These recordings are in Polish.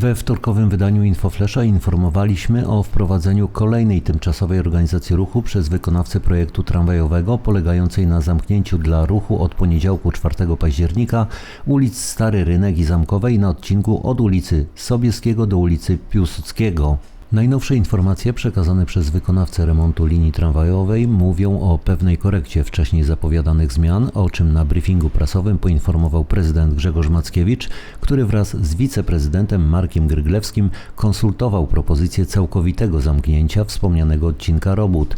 We wtorkowym wydaniu Infoflesza informowaliśmy o wprowadzeniu kolejnej tymczasowej organizacji ruchu przez wykonawcę projektu tramwajowego polegającej na zamknięciu dla ruchu od poniedziałku 4 października ulic Stary Rynek i Zamkowej na odcinku od ulicy Sobieskiego do ulicy Piłsudskiego. Najnowsze informacje przekazane przez wykonawcę remontu linii tramwajowej mówią o pewnej korekcie wcześniej zapowiadanych zmian, o czym na briefingu prasowym poinformował prezydent Grzegorz Mackiewicz, który wraz z wiceprezydentem Markiem Gryglewskim konsultował propozycję całkowitego zamknięcia wspomnianego odcinka robót.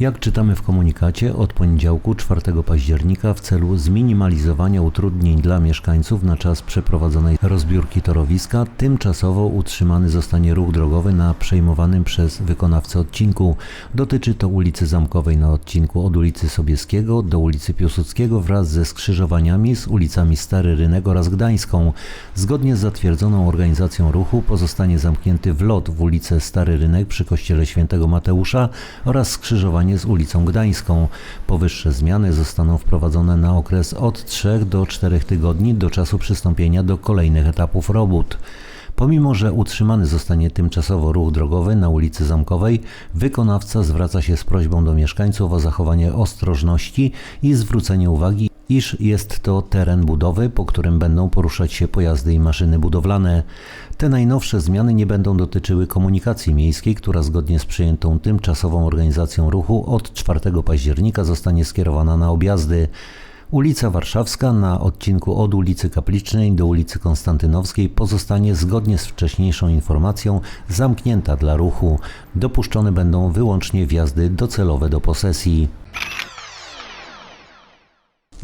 Jak czytamy w komunikacie, od poniedziałku 4 października w celu zminimalizowania utrudnień dla mieszkańców na czas przeprowadzonej rozbiórki torowiska, tymczasowo utrzymany zostanie ruch drogowy na przejmowanym przez wykonawcę odcinku. Dotyczy to ulicy Zamkowej na odcinku od ulicy Sobieskiego do ulicy Piłsudskiego wraz ze skrzyżowaniami z ulicami Stary Rynek oraz Gdańską. Zgodnie z zatwierdzoną organizacją ruchu pozostanie zamknięty wlot w ulicę Stary Rynek przy kościele świętego Mateusza oraz skrzyżowanie z ulicą Gdańską. Powyższe zmiany zostaną wprowadzone na okres od 3 do 4 tygodni do czasu przystąpienia do kolejnych etapów robót. Pomimo, że utrzymany zostanie tymczasowo ruch drogowy na ulicy Zamkowej, wykonawca zwraca się z prośbą do mieszkańców o zachowanie ostrożności i zwrócenie uwagi, iż jest to teren budowy, po którym będą poruszać się pojazdy i maszyny budowlane. Te najnowsze zmiany nie będą dotyczyły komunikacji miejskiej, która zgodnie z przyjętą tymczasową organizacją ruchu od 4 października zostanie skierowana na objazdy. Ulica Warszawska na odcinku od ulicy Kaplicznej do ulicy Konstantynowskiej pozostanie zgodnie z wcześniejszą informacją zamknięta dla ruchu. Dopuszczone będą wyłącznie wjazdy docelowe do posesji.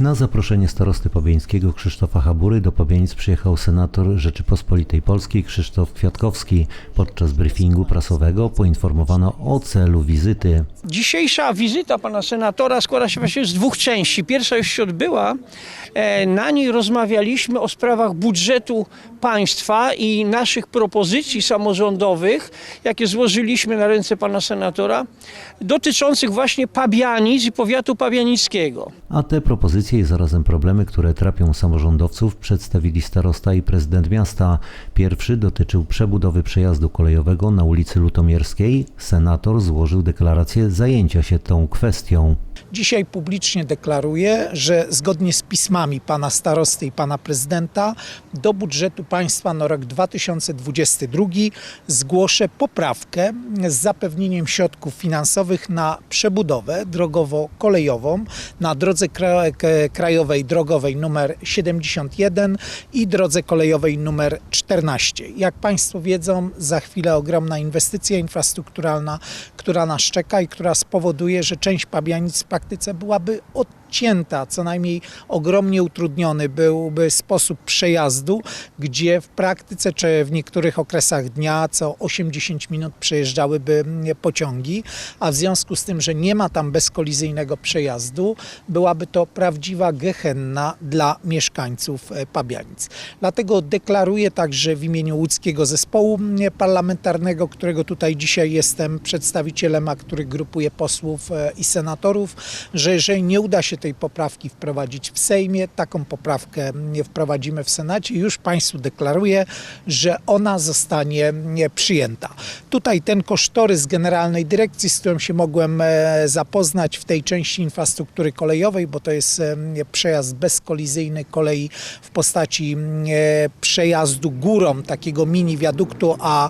Na zaproszenie starosty pobieńskiego Krzysztofa Habury do Pobienic przyjechał senator Rzeczypospolitej Polskiej Krzysztof Kwiatkowski. Podczas briefingu prasowego poinformowano o celu wizyty. Dzisiejsza wizyta pana senatora składa się właściwie z dwóch części. Pierwsza już się odbyła. E, Na niej rozmawialiśmy o sprawach budżetu państwa i naszych propozycji samorządowych, jakie złożyliśmy na ręce pana senatora, dotyczących właśnie Pabianic i powiatu pabianickiego. A te propozycje i zarazem problemy, które trapią samorządowców, przedstawili starosta i prezydent miasta. Pierwszy dotyczył przebudowy przejazdu kolejowego na ulicy Lutomierskiej. Senator złożył deklarację zajęcia się tą kwestią. Dzisiaj publicznie deklaruję, że zgodnie z pismami pana starosty i pana prezydenta do budżetu państwa na rok 2022 zgłoszę poprawkę z zapewnieniem środków finansowych na przebudowę drogowo-kolejową na drodze krajowej drogowej numer 71 i drodze kolejowej numer 14. Jak państwo wiedzą, za chwilę ogromna inwestycja infrastrukturalna, która nas czeka i która spowoduje, że część Pabianic praktyce byłaby odcięta, co najmniej ogromnie utrudniony byłby sposób przejazdu, gdzie w praktyce czy w niektórych okresach dnia co 80 minut przejeżdżałyby mm, pociągi, a w związku z tym, że nie ma tam bezkolizyjnego przejazdu, byłaby to prawdziwa gehenna dla mieszkańców e, Pabianic. Dlatego deklaruję także w imieniu łódzkiego zespołu mm, parlamentarnego, którego tutaj dzisiaj jestem przedstawicielem, a który grupuje posłów e, i senatorów, że jeżeli nie uda się tej poprawki wprowadzić w Sejmie, taką poprawkę wprowadzimy w Senacie już Państwu deklaruję, że ona zostanie przyjęta. Tutaj ten kosztorys Generalnej Dyrekcji, z którą się mogłem e, zapoznać w tej części infrastruktury kolejowej, bo to jest e, przejazd bezkolizyjny kolei w postaci e, przejazdu górą takiego mini wiaduktu, a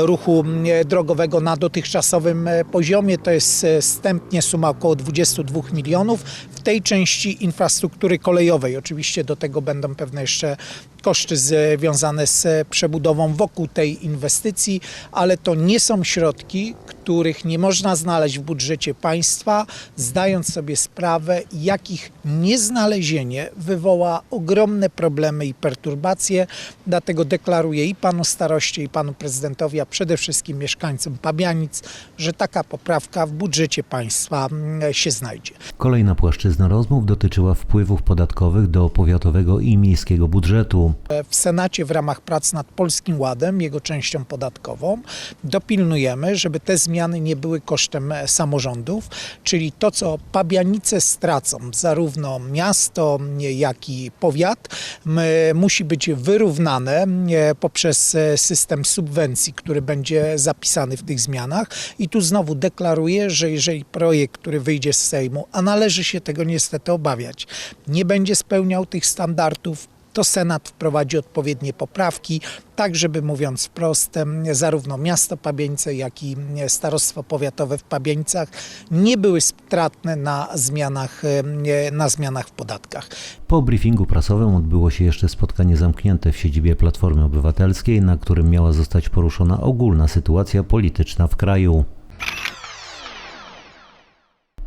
ruchu drogowego na dotychczasowym poziomie to jest wstępnie suma około 22 milionów. Tej części infrastruktury kolejowej oczywiście do tego będą pewne jeszcze koszty związane z przebudową wokół tej inwestycji, ale to nie są środki, których nie można znaleźć w budżecie państwa, zdając sobie sprawę, jakich nieznalezienie wywoła ogromne problemy i perturbacje. Dlatego deklaruję i panu staroście, i panu prezydentowi, a przede wszystkim mieszkańcom Pabianic, że taka poprawka w budżecie państwa mm, się znajdzie. Kolejna płaszczyzna rozmów dotyczyła wpływów podatkowych do powiatowego i miejskiego budżetu. W Senacie w ramach prac nad Polskim Ładem, jego częścią podatkową, dopilnujemy, żeby te zmiany nie były kosztem e, samorządów, czyli to, co Pabianice stracą, zarówno miasto, nie, jak i powiat, m, musi być wyrównane e, poprzez e, system subwencji, który będzie zapisany w tych zmianach. I tu znowu deklaruję, że jeżeli projekt, który wyjdzie z Sejmu, a należy się tego niestety obawiać, nie będzie spełniał tych standardów, to Senat wprowadzi odpowiednie poprawki, tak żeby mówiąc wprost, zarówno miasto Pabieńce, jak i e, starostwo powiatowe w Pabieńcach nie były stratne na zmianach, e, na zmianach w podatkach. Po briefingu prasowym odbyło się jeszcze spotkanie zamknięte w siedzibie Platformy Obywatelskiej, na którym miała zostać poruszona ogólna sytuacja polityczna w kraju.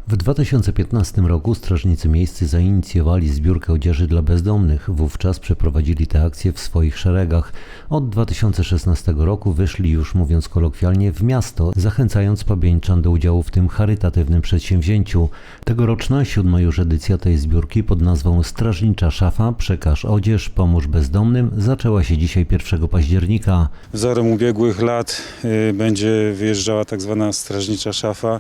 W 2015 roku strażnicy miejscy zainicjowali zbiórkę odzieży dla bezdomnych. Wówczas przeprowadzili tę akcję w swoich szeregach. Od 2016 roku wyszli już, mówiąc kolokwialnie, w miasto, zachęcając pabieńczan do udziału w tym charytatywnym przedsięwzięciu. Tegoroczna siódma już edycja tej zbiórki pod nazwą Strażnicza Szafa Przekaż Odzież, Pomóż Bezdomnym zaczęła się dzisiaj 1 października. Wzorem ubiegłych lat y, będzie wyjeżdżała tak zwana strażnicza szafa.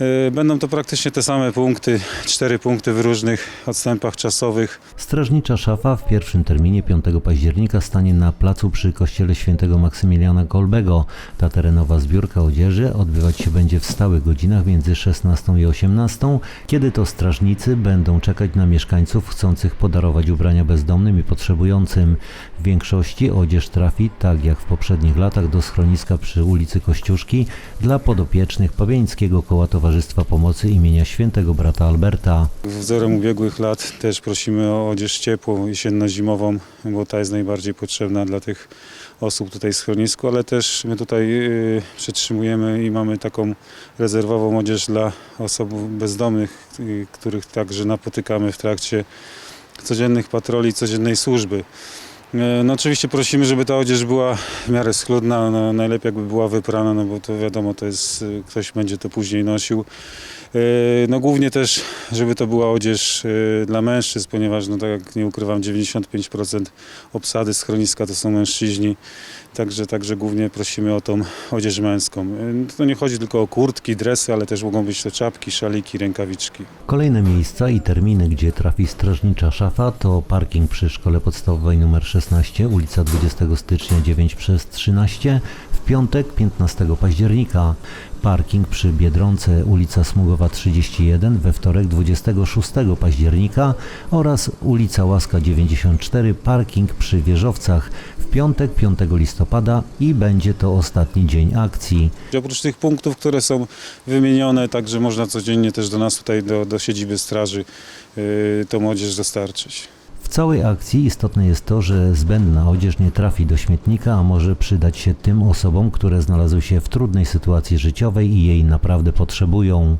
Y, Będą to praktycznie te same punkty, cztery punkty w różnych odstępach czasowych. Strażnicza szafa w pierwszym terminie 5 października stanie na placu przy kościele świętego Maksymiliana Kolbego. Ta terenowa zbiórka odzieży odbywać się będzie w stałych godzinach między 16 i 18, kiedy to strażnicy będą czekać na mieszkańców chcących podarować ubrania bezdomnym i potrzebującym. W większości odzież trafi, tak jak w poprzednich latach, do schroniska przy ulicy Kościuszki dla podopiecznych Pawieńskiego Koła Towarzystwa Pomocy imienia świętego brata Alberta. Wzorem ubiegłych lat też prosimy o odzież ciepłą, jesienno-zimową, bo ta jest najbardziej potrzebna dla tych osób tutaj w schronisku, ale też my tutaj y, przetrzymujemy i mamy taką rezerwową odzież dla osób bezdomnych, y, których także napotykamy w trakcie codziennych patroli, codziennej służby. E, No oczywiście prosimy, żeby ta odzież była w miarę schludna, no, najlepiej jakby była wyprana, no bo to wiadomo, to jest, y, ktoś będzie to później nosił. E, No głównie też, żeby to była odzież y, dla mężczyzn, ponieważ no tak jak nie ukrywam, 95% obsady schroniska to są mężczyźni, także, także głównie prosimy o tą odzież męską. E, To nie chodzi tylko o kurtki, dresy, ale też mogą być to czapki, szaliki, rękawiczki. Kolejne miejsca i terminy, gdzie trafi strażnicza szafa to parking przy szkole podstawowej nr 16, ulica 20 stycznia 9 przez 13, w piątek 15 października. Parking przy Biedronce, ulica Smugowa 31, we wtorek 26 października oraz ulica Łaska 94, parking przy Wieżowcach w piątek 5 listopada i będzie to ostatni dzień akcji. Oprócz tych punktów, które są wymienione, także można codziennie też do nas tutaj, do, do siedziby straży, yy, tą odzież dostarczyć. W całej akcji istotne jest to, że zbędna odzież nie trafi do śmietnika, a może przydać się tym osobom, które znalazły się w trudnej sytuacji życiowej i jej naprawdę potrzebują.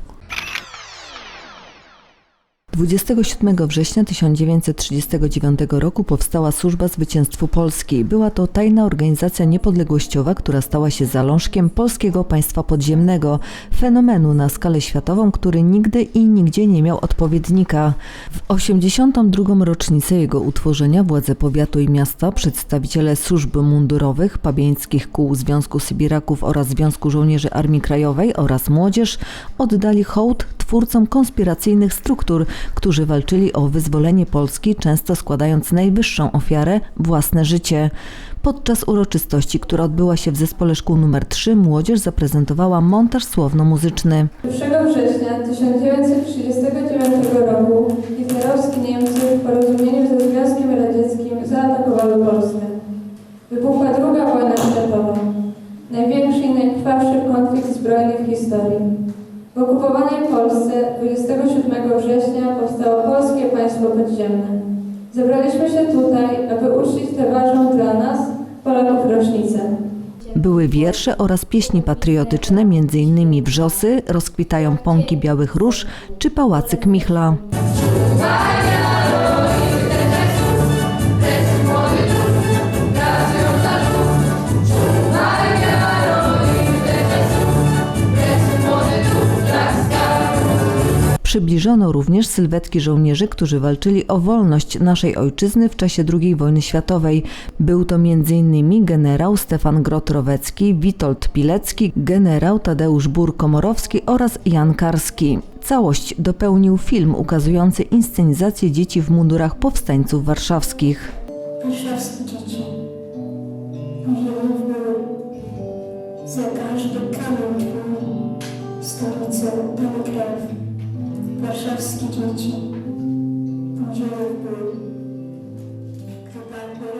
27 września 1939 roku powstała Służba Zwycięstwu Polski. Była to tajna organizacja niepodległościowa, która stała się zalążkiem polskiego państwa podziemnego, fenomenu na skalę światową, który nigdy i nigdzie nie miał odpowiednika. W 82. rocznicę jego utworzenia władze powiatu i miasta, przedstawiciele służb mundurowych, pabieńskich kół Związku Sybiraków oraz Związku Żołnierzy Armii Krajowej oraz młodzież oddali hołd twórcom konspiracyjnych struktur, którzy walczyli o wyzwolenie Polski, często składając najwyższą ofiarę własne życie. Podczas uroczystości, która odbyła się w zespole szkół nr 3, młodzież zaprezentowała montaż słowno-muzyczny. 1 września 1939 roku hitlerowskie Niemcy w porozumieniu ze Związkiem Radzieckim zaatakowały Polskę. Wybuchła druga wojna światowa, największy i najkrwawszy konflikt zbrojny w historii. W okupowanej Polsce 27 września powstało Polskie Państwo Podziemne. Zebraliśmy się tutaj, aby uczcić tę ważną dla nas, Polaków, rocznicę. Były wiersze oraz pieśni patriotyczne, m.in. Wrzosy, Rozkwitają pąki białych róż czy Pałacyk Michla. Przybliżono również sylwetki żołnierzy, którzy walczyli o wolność naszej ojczyzny w czasie II wojny światowej. Był to m.in. generał Stefan Grot-Rowecki, Witold Pilecki, generał Tadeusz Bur-Komorowski oraz Jan Karski. Całość dopełnił film ukazujący inscenizację dzieci w mundurach powstańców warszawskich. warszawskie dzieci. Za każdy kamień twój stolicę damy krew. Warszawskie dzieci.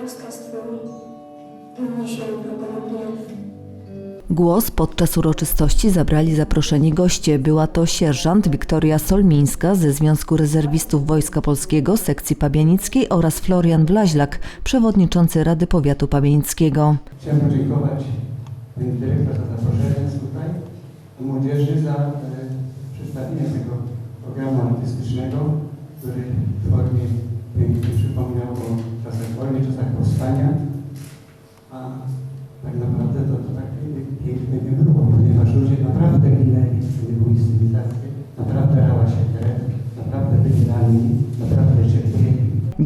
Rozkaz twój, wrogowy gniew. Głos podczas uroczystości zabrali zaproszeni goście. Była to sierżant Wiktoria Solmińska ze Związku Rezerwistów Wojska Polskiego sekcji pabianickiej oraz Florian Blaźlak, przewodniczący Rady Powiatu Pabianickiego. Chciałem podziękować dyrektor za zaproszenie nas tutaj i młodzieży za e, przedstawienie tego programu artystycznego, który w formie pięknie przypomniał o czasach wojny, czasach powstania, a tak naprawdę to, to tak piękne nie było, ponieważ ludzie naprawdę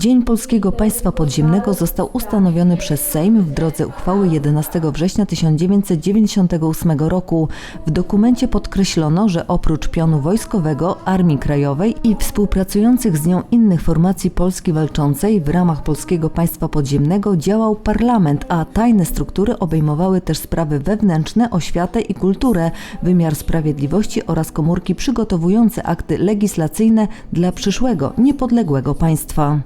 Dzień Polskiego Państwa Podziemnego został ustanowiony przez Sejm w drodze uchwały 11 września 1998 roku. W dokumencie podkreślono, że oprócz pionu wojskowego, Armii Krajowej i współpracujących z nią innych formacji Polski walczącej w ramach Polskiego Państwa Podziemnego działał parlament, a tajne struktury obejmowały też sprawy wewnętrzne, oświatę i kulturę, wymiar sprawiedliwości oraz komórki przygotowujące akty legislacyjne dla przyszłego, niepodległego państwa.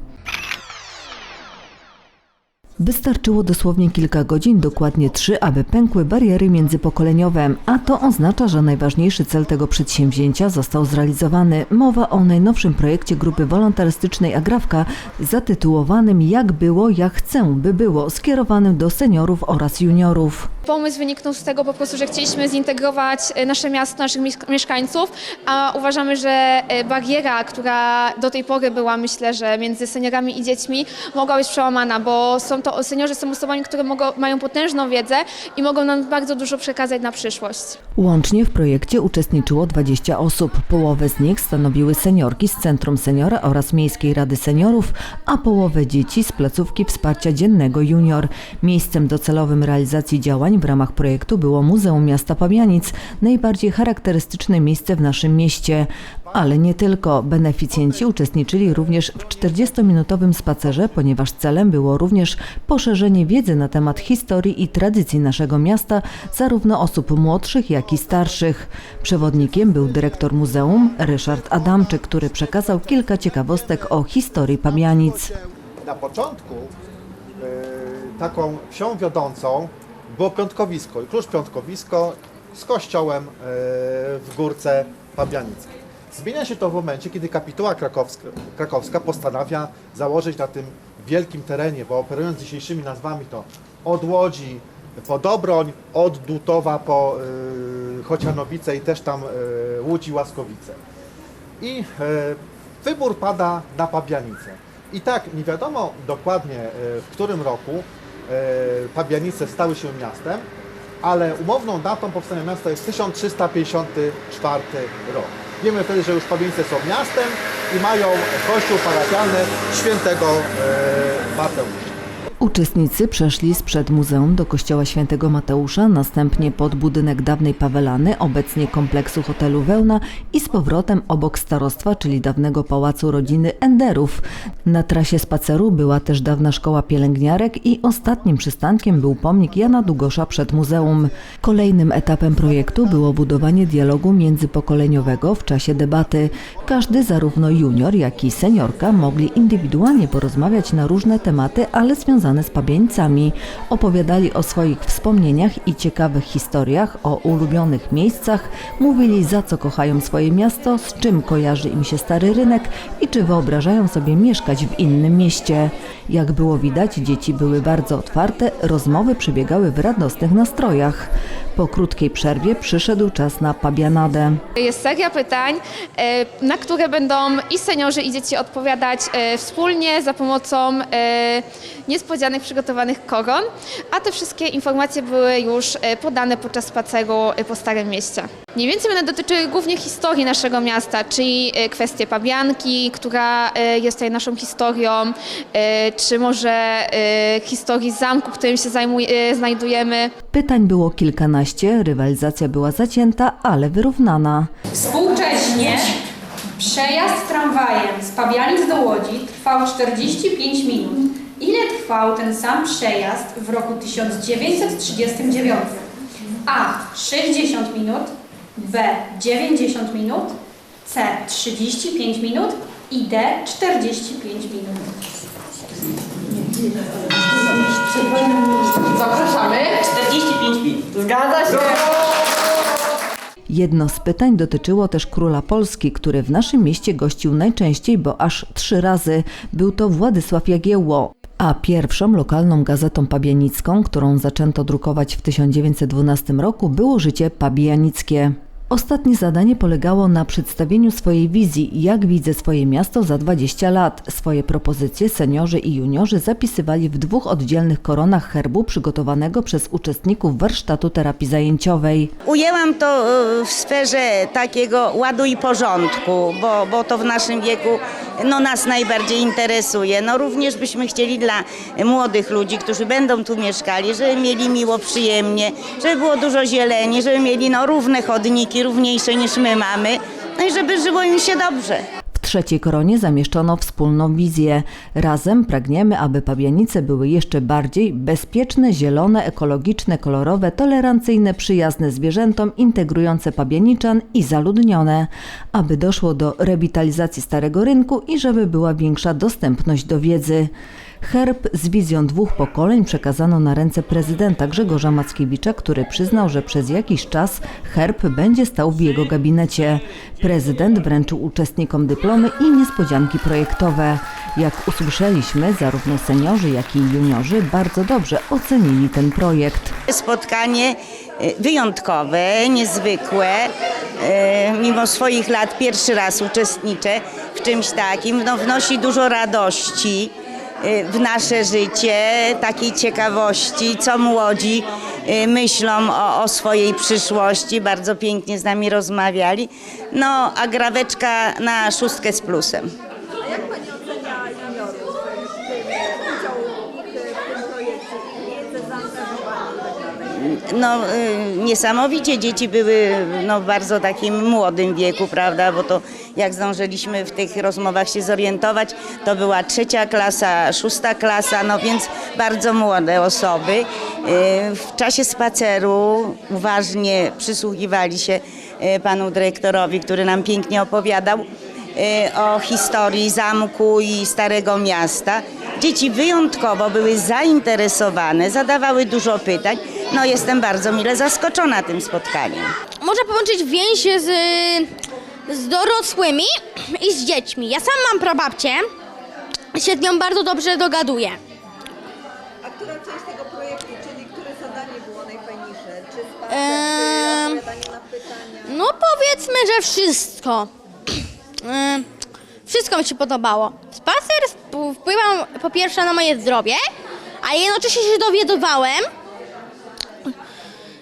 Wystarczyło dosłownie kilka godzin, dokładnie trzy, aby pękły bariery międzypokoleniowe, a to oznacza, że najważniejszy cel tego przedsięwzięcia został zrealizowany. Mowa o najnowszym projekcie grupy wolontarystycznej Agrawka zatytułowanym Jak było, jak chcę, by było, skierowanym do seniorów oraz juniorów. Pomysł wyniknął z tego po prostu, że chcieliśmy zintegrować e, nasze miasto, naszych mies- mieszkańców, a uważamy, że e, bariera, która do tej pory była, myślę, że między seniorami i dziećmi, mogła być przełamana, bo są to seniorzy są osobami, które mogą, mają potężną wiedzę i mogą nam bardzo dużo przekazać na przyszłość. Łącznie w projekcie uczestniczyło 20 osób. Połowę z nich stanowiły seniorki z Centrum Seniora oraz Miejskiej Rady Seniorów, a połowę dzieci z placówki wsparcia dziennego Junior. Miejscem docelowym realizacji działań w ramach projektu było Muzeum Miasta Pabianic, najbardziej charakterystyczne miejsce w naszym mieście. Ale nie tylko. Beneficjenci uczestniczyli również w 40-minutowym spacerze, ponieważ celem było również poszerzenie wiedzy na temat historii i tradycji naszego miasta, zarówno osób młodszych, jak i starszych. Przewodnikiem był dyrektor muzeum Ryszard Adamczyk, który przekazał kilka ciekawostek o historii Pabianic. Na początku e, taką wsią wiodącą było piątkowisko i klucz piątkowisko z kościołem e, w górce Pabianickiej. Zmienia się to w momencie, kiedy kapituła krakowska, krakowska postanawia założyć na tym wielkim terenie, bo operując dzisiejszymi nazwami to od Łodzi po Dobroń, od Dutowa po e, Chocianowice i też tam e, Łódź i Łaskowice. I e, wybór pada na Pabianice. I tak, nie wiadomo dokładnie e, w którym roku e, Pabianice stały się miastem, ale umowną datą powstania miasta jest 1354 rok. Wiemy wtedy, że już Pabianice są miastem i mają kościół parafialny świętego e, Mateusza. Uczestnicy przeszli sprzed muzeum do kościoła świętego Mateusza, następnie pod budynek dawnej Pawelany, obecnie kompleksu hotelu Wełna i z powrotem obok starostwa, czyli dawnego pałacu rodziny Enderów. Na trasie spaceru była też dawna szkoła pielęgniarek i ostatnim przystankiem był pomnik Jana Długosza przed muzeum. Kolejnym etapem projektu było budowanie dialogu międzypokoleniowego w czasie debaty. Każdy, zarówno junior, jak i seniorka, mogli indywidualnie porozmawiać na różne tematy, ale związane z pabieńcami. Opowiadali o swoich wspomnieniach i ciekawych historiach, o ulubionych miejscach, mówili za co kochają swoje miasto, z czym kojarzy im się stary rynek i czy wyobrażają sobie mieszkać w innym mieście. Jak było widać, dzieci były bardzo otwarte, rozmowy przebiegały w radosnych nastrojach. Po krótkiej przerwie przyszedł czas na pabianadę. Jest seria pytań, e, na które będą i seniorzy, i dzieci odpowiadać e, wspólnie za pomocą e, niespodzianych przygotowanych koron, a te wszystkie informacje były już podane podczas spaceru po Starym Mieście. Mniej więcej będą dotyczyły głównie historii naszego miasta, czyli kwestie Pabianki, która jest tutaj naszą historią, czy może historii zamku, w którym się zajmuj- e, znajdujemy. Pytań było kilkanaście, rywalizacja była zacięta, ale wyrównana. Współcześnie przejazd tramwajem z Pabianic do Łodzi trwał 45 minut. Ile trwał ten sam przejazd w roku 1939? A. 60 minut, B. 90 minut, C. 35 minut i D. 45 minut. Zapraszamy. 45 minut. Zgadza się. Jedno z pytań dotyczyło też króla Polski, który w naszym mieście gościł najczęściej, bo aż trzy razy. Był to Władysław Jagiełło. A pierwszą lokalną gazetą pabianicką, którą zaczęto drukować w 1912 roku, było Życie Pabianickie. Ostatnie zadanie polegało na przedstawieniu swojej wizji, jak widzę swoje miasto za 20 lat. Swoje propozycje seniorzy i juniorzy zapisywali w dwóch oddzielnych koronach herbu przygotowanego przez uczestników warsztatu terapii zajęciowej. Ujęłam to e, w sferze takiego ładu i porządku, bo, bo to w naszym wieku no, nas najbardziej interesuje. No, również byśmy chcieli dla młodych ludzi, którzy będą tu mieszkali, żeby mieli miło, przyjemnie, żeby było dużo zieleni, żeby mieli no, równe chodniki, równiejsze niż my mamy, no i żeby żyło im się dobrze. W trzeciej koronie zamieszczono wspólną wizję. Razem pragniemy, aby pabianice były jeszcze bardziej bezpieczne, zielone, ekologiczne, kolorowe, tolerancyjne, przyjazne zwierzętom, integrujące pabianiczan i zaludnione, aby doszło do rewitalizacji Starego Rynku i żeby była większa dostępność do wiedzy. Herb z wizją dwóch pokoleń przekazano na ręce prezydenta Grzegorza Mackiewicza, który przyznał, że przez jakiś czas herb będzie stał w jego gabinecie. Prezydent wręczył uczestnikom dyplomy i niespodzianki projektowe. Jak usłyszeliśmy, zarówno seniorzy, jak i juniorzy bardzo dobrze ocenili ten projekt. Spotkanie e, wyjątkowe, niezwykłe. E, Mimo swoich lat pierwszy raz uczestniczę w czymś takim. No, wnosi dużo radości w nasze życie, takiej ciekawości, co młodzi e, myślą o, o swojej przyszłości. Bardzo pięknie z nami rozmawiali. No, a graweczka na szóstkę z plusem. No, y, niesamowicie dzieci były no, w bardzo takim młodym wieku, prawda, bo to jak zdążyliśmy w tych rozmowach się zorientować, to była trzecia klasa, szósta klasa, no więc bardzo młode osoby. Y, W czasie spaceru uważnie przysłuchiwali się y, panu dyrektorowi, który nam pięknie opowiadał o historii zamku i Starego Miasta. Dzieci wyjątkowo były zainteresowane, zadawały dużo pytań. No jestem bardzo mile zaskoczona tym spotkaniem. Można połączyć więź z, z dorosłymi i z dziećmi. Ja sam mam prababcię, się z nią bardzo dobrze dogaduję. A która część tego projektu, czyli które zadanie było najfajniejsze? Czy odpowiadanie na pytania? no powiedzmy, że wszystko. Wszystko mi się podobało. Spacer sp- wpływał po pierwsze na moje zdrowie, a jednocześnie się dowiadywałem.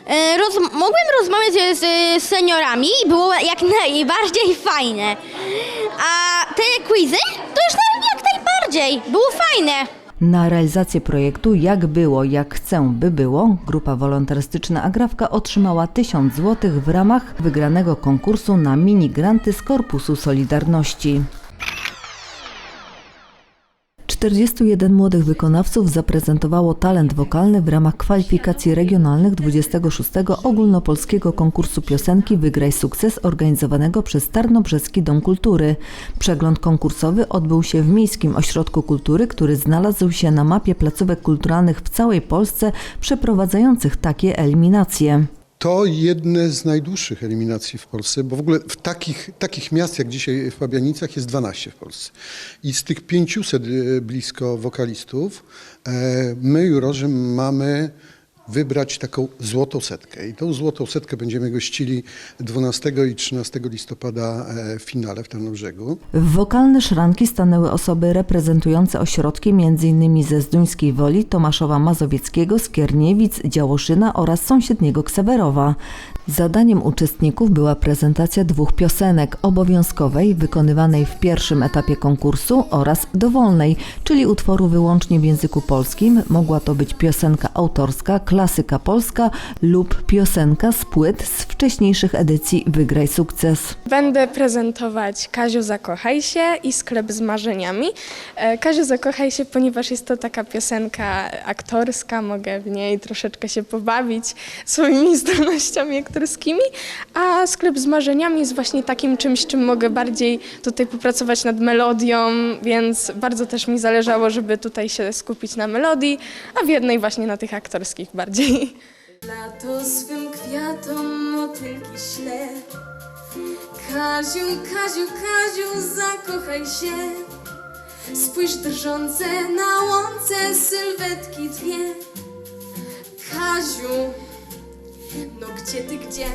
E, Roz, mogłem rozmawiać z, z seniorami i było jak najbardziej fajne. A te quizy to już na- jak najbardziej. Było fajne. Na realizację projektu Jak było, jak chcę, by było, grupa wolontarystyczna Agrawka otrzymała 1000 zł w ramach wygranego konkursu na mini granty z Korpusu Solidarności. 41 młodych wykonawców zaprezentowało talent wokalny w ramach kwalifikacji regionalnych 26 ogólnopolskiego konkursu piosenki Wygraj sukces organizowanego przez Tarnobrzeski Dom Kultury. Przegląd konkursowy odbył się w Miejskim Ośrodku Kultury, który znalazł się na mapie placówek kulturalnych w całej Polsce przeprowadzających takie eliminacje. To jedne z najdłuższych eliminacji w Polsce, bo w ogóle w takich, takich miast jak dzisiaj w Pabianicach jest 12 w Polsce. I z tych 500 e, blisko wokalistów, e, my jurorzy mamy wybrać taką złotą setkę. I tą złotą setkę będziemy gościli 12 i 13 listopada e, w finale w Tarnobrzegu. W wokalne szranki stanęły osoby reprezentujące ośrodki m.in. ze Zduńskiej Woli, Tomaszowa Mazowieckiego, Skierniewic, Działoszyna oraz sąsiedniego Ksawerowa. Zadaniem uczestników była prezentacja dwóch piosenek obowiązkowej, wykonywanej w pierwszym etapie konkursu oraz dowolnej, czyli utworu wyłącznie w języku polskim. Mogła to być piosenka autorska, klasyka polska lub piosenka z płyt z wcześniejszych edycji Wygraj sukces. Będę prezentować Kaziu Zakochaj się i Sklep z marzeniami. E, Kaziu Zakochaj się, ponieważ jest to taka piosenka aktorska, mogę w niej troszeczkę się pobawić swoimi zdolnościami aktorskimi, a Sklep z marzeniami jest właśnie takim czymś, czym mogę bardziej tutaj popracować nad melodią, więc bardzo też mi zależało, żeby tutaj się skupić na melodii, a w jednej właśnie na tych aktorskich bardziej. Lato swym kwiatom motylki śle Kaziu, Kaziu, Kaziu, zakochaj się. Spójrz drżące na łące sylwetki dwie. Kaziu, no gdzie ty, gdzie?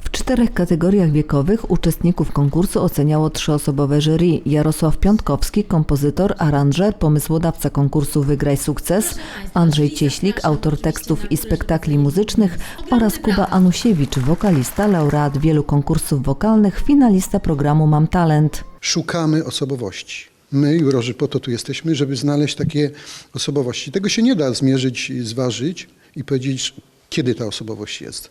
W czterech kategoriach wiekowych uczestników konkursu oceniało trzyosobowe jury. Jarosław Piątkowski, kompozytor, aranżer, pomysłodawca konkursu Wygraj Sukces, Andrzej Cieślik, autor tekstów i spektakli muzycznych oraz Kuba Anusiewicz, wokalista, laureat wielu konkursów wokalnych, finalista programu Mam Talent. Szukamy osobowości. My, jurorzy, po to tu jesteśmy, żeby znaleźć takie osobowości. Tego się nie da zmierzyć, zważyć i powiedzieć, kiedy ta osobowość jest.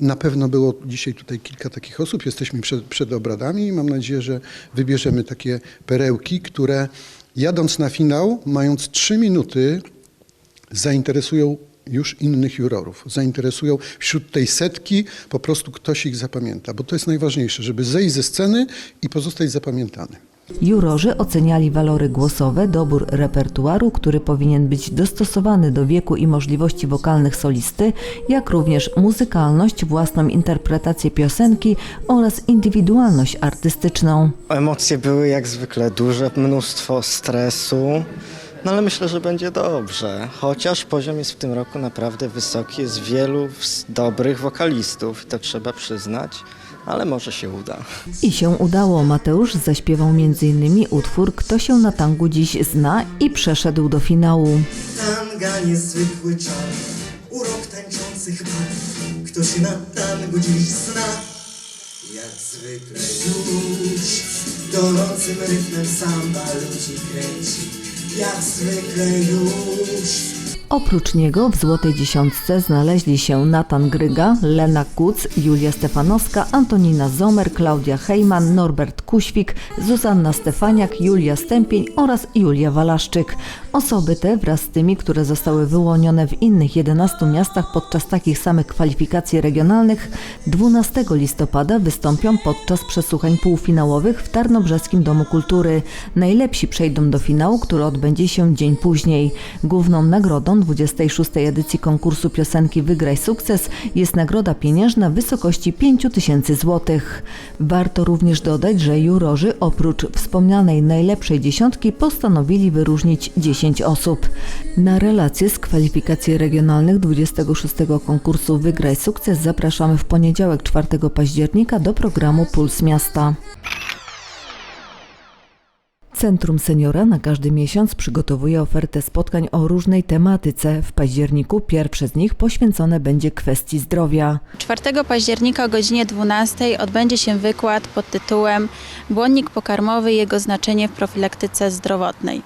Na pewno było dzisiaj tutaj kilka takich osób. Jesteśmy przed, przed obradami i mam nadzieję, że wybierzemy takie perełki, które jadąc na finał, mając trzy minuty, zainteresują już innych jurorów. Zainteresują wśród tej setki, po prostu ktoś ich zapamięta, bo to jest najważniejsze, żeby zejść ze sceny i pozostać zapamiętany. Jurorzy oceniali walory głosowe, dobór repertuaru, który powinien być dostosowany do wieku i możliwości wokalnych solisty, jak również muzykalność, własną interpretację piosenki oraz indywidualność artystyczną. Emocje były jak zwykle duże, mnóstwo stresu, no ale myślę, że będzie dobrze. Chociaż poziom jest w tym roku naprawdę wysoki, jest wielu dobrych wokalistów, to trzeba przyznać, ale może się uda. I się udało. Mateusz zaśpiewał m.in. utwór Kto się na tangu dziś zna i przeszedł do finału. Tanga niezwykły czar, urok tańczących par. Kto się na tangu dziś zna, jak zwykle już gorącym rytmem samba ludzi kręci. Jak zwykle już. Oprócz niego w złotej dziesiątce znaleźli się Natan Gryga, Lena Kuc, Julia Stefanowska, Antonina Zomer, Klaudia Hejman, Norbert Kuświk, Zuzanna Stefaniak, Julia Stępień oraz Julia Walaszczyk. Osoby te wraz z tymi, które zostały wyłonione w innych 11 miastach podczas takich samych kwalifikacji regionalnych, 12 listopada wystąpią podczas przesłuchań półfinałowych w Tarnobrzeskim Domu Kultury. Najlepsi przejdą do finału, który odbędzie się dzień później. Główną nagrodą 26. edycji konkursu piosenki Wygraj Sukces jest nagroda pieniężna w wysokości 5 tysięcy złotych. Warto również dodać, że jurorzy oprócz wspomnianej najlepszej dziesiątki postanowili wyróżnić 10 osób. Na relacje z kwalifikacji regionalnych 26. konkursu Wygraj Sukces zapraszamy w poniedziałek 4 października do programu Puls Miasta. Centrum Seniora na każdy miesiąc przygotowuje ofertę spotkań o różnej tematyce. W październiku pierwsze z nich poświęcone będzie kwestii zdrowia. 4 października o godzinie 12 odbędzie się wykład pod tytułem Błonnik pokarmowy i jego znaczenie w profilaktyce zdrowotnej.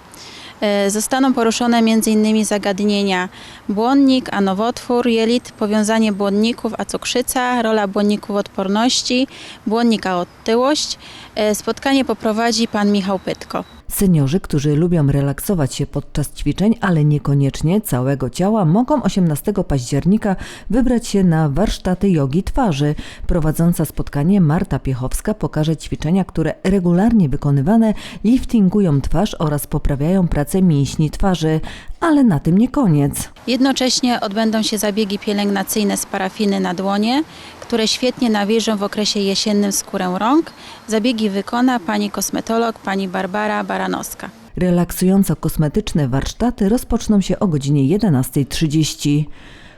E, Zostaną poruszone m.in. zagadnienia błonnik, a nowotwór, jelit, powiązanie błonników a cukrzyca, rola błonników odporności, błonnik a otyłość. E, Spotkanie poprowadzi pan Michał Pytko. Seniorzy, którzy lubią relaksować się podczas ćwiczeń, ale niekoniecznie całego ciała, mogą 18 października wybrać się na warsztaty jogi twarzy. Prowadząca spotkanie Marta Piechowska pokaże ćwiczenia, które regularnie wykonywane liftingują twarz oraz poprawiają pracę mięśni twarzy. Ale na tym nie koniec. Jednocześnie odbędą się zabiegi pielęgnacyjne z parafiny na dłonie, które świetnie nawilżą w okresie jesiennym skórę rąk. Zabiegi wykona pani kosmetolog, pani Barbara Baranowska. Relaksująco-kosmetyczne warsztaty rozpoczną się o godzinie 11.30.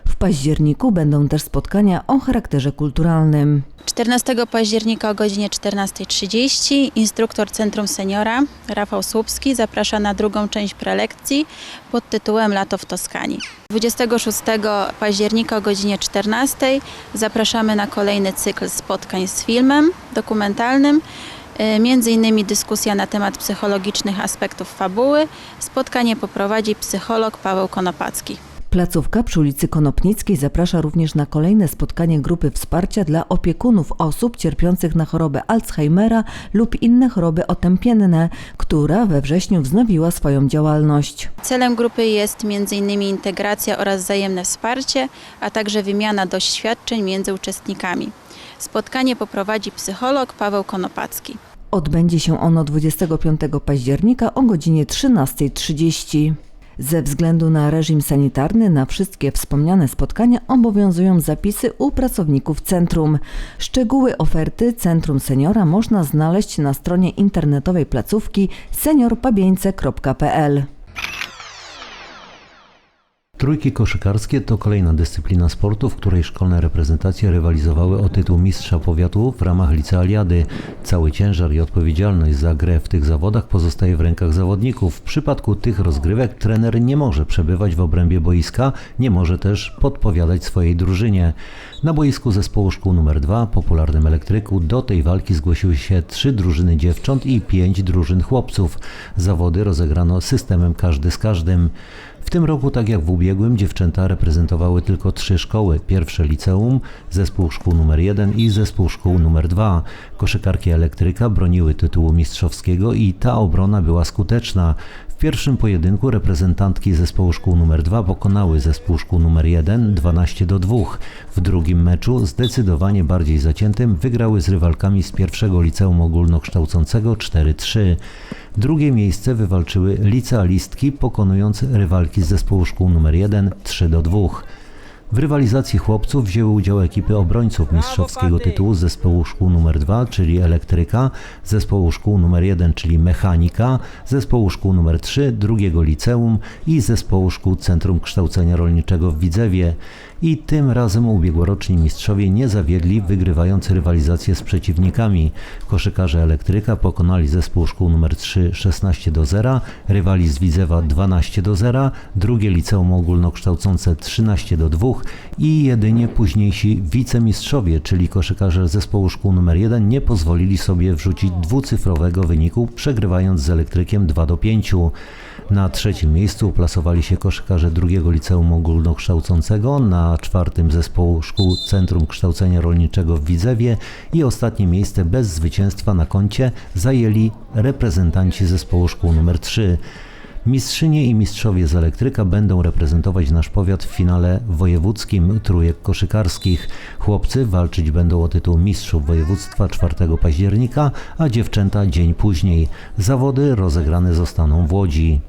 W październiku będą też spotkania o charakterze kulturalnym. 14 października o godzinie 14.30 instruktor Centrum Seniora Rafał Słupski zaprasza na drugą część prelekcji pod tytułem Lato w Toskanii. 26 października o godzinie 14 zapraszamy na kolejny cykl spotkań z filmem dokumentalnym. y, Między innymi dyskusja na temat psychologicznych aspektów fabuły. Spotkanie poprowadzi psycholog Paweł Konopacki. Placówka przy ulicy Konopnickiej zaprasza również na kolejne spotkanie grupy wsparcia dla opiekunów osób cierpiących na chorobę Alzheimera lub inne choroby otępienne, która we wrześniu wznowiła swoją działalność. Celem grupy jest m.in. integracja oraz wzajemne wsparcie, a także wymiana doświadczeń między uczestnikami. Spotkanie poprowadzi psycholog Paweł Konopacki. Odbędzie się ono 25 października o godzinie 13.30. Ze względu na reżim sanitarny na wszystkie wspomniane spotkania obowiązują zapisy u pracowników centrum. Szczegóły oferty Centrum Seniora można znaleźć na stronie internetowej placówki seniorpabieńce.pl. Trójki koszykarskie to kolejna dyscyplina sportu, w której szkolne reprezentacje rywalizowały o tytuł mistrza powiatu w ramach licealiady. Cały ciężar i odpowiedzialność za grę w tych zawodach pozostaje w rękach zawodników. W przypadku tych rozgrywek trener nie może przebywać w obrębie boiska, nie może też podpowiadać swojej drużynie. Na boisku zespołu szkół nr 2, popularnym elektryku, do tej walki zgłosiły się trzy drużyny dziewcząt i pięć drużyn chłopców. Zawody rozegrano systemem każdy z każdym. W tym roku, tak jak w ubiegłym, dziewczęta reprezentowały tylko trzy szkoły. Pierwsze liceum, zespół szkół nr 1 i zespół szkół nr 2. Koszykarki elektryka broniły tytułu mistrzowskiego i ta obrona była skuteczna. W pierwszym pojedynku reprezentantki zespołu szkół nr 2 pokonały zespół szkół nr 1 12 do 2. W drugim meczu, zdecydowanie bardziej zaciętym, wygrały z rywalkami z pierwszego liceum ogólnokształcącego 4-3. Drugie miejsce wywalczyły licealistki, pokonując rywalki z zespołu szkół nr 1 3 do 2. W rywalizacji chłopców wzięły udział ekipy obrońców mistrzowskiego tytułu z zespołu szkół nr 2, czyli elektryka, zespołu szkół nr 1, czyli mechanika, zespołu szkół nr 3, drugiego liceum i zespołu szkół Centrum Kształcenia Rolniczego w Widzewie. I tym razem ubiegłoroczni mistrzowie nie zawiedli, wygrywając rywalizację z przeciwnikami. Koszykarze elektryka pokonali zespół szkół nr 3 16 do 0, rywali z Widzewa 12 do 0, drugie liceum ogólnokształcące 13 do 2 i jedynie późniejsi wicemistrzowie, czyli koszykarze zespołu szkół nr 1 nie pozwolili sobie wrzucić dwucyfrowego wyniku, przegrywając z elektrykiem 2 do 5. Na trzecim miejscu uplasowali się koszykarze drugiego liceum ogólnokształcącego, na czwartym zespołu szkół Centrum Kształcenia Rolniczego w Widzewie i ostatnie miejsce bez zwycięstwa na koncie zajęli reprezentanci zespołu szkół nr 3. Mistrzynie i mistrzowie z elektryka będą reprezentować nasz powiat w finale wojewódzkim trójek koszykarskich. Chłopcy walczyć będą o tytuł mistrzów województwa 4 października, a dziewczęta dzień później. Zawody rozegrane zostaną w Łodzi.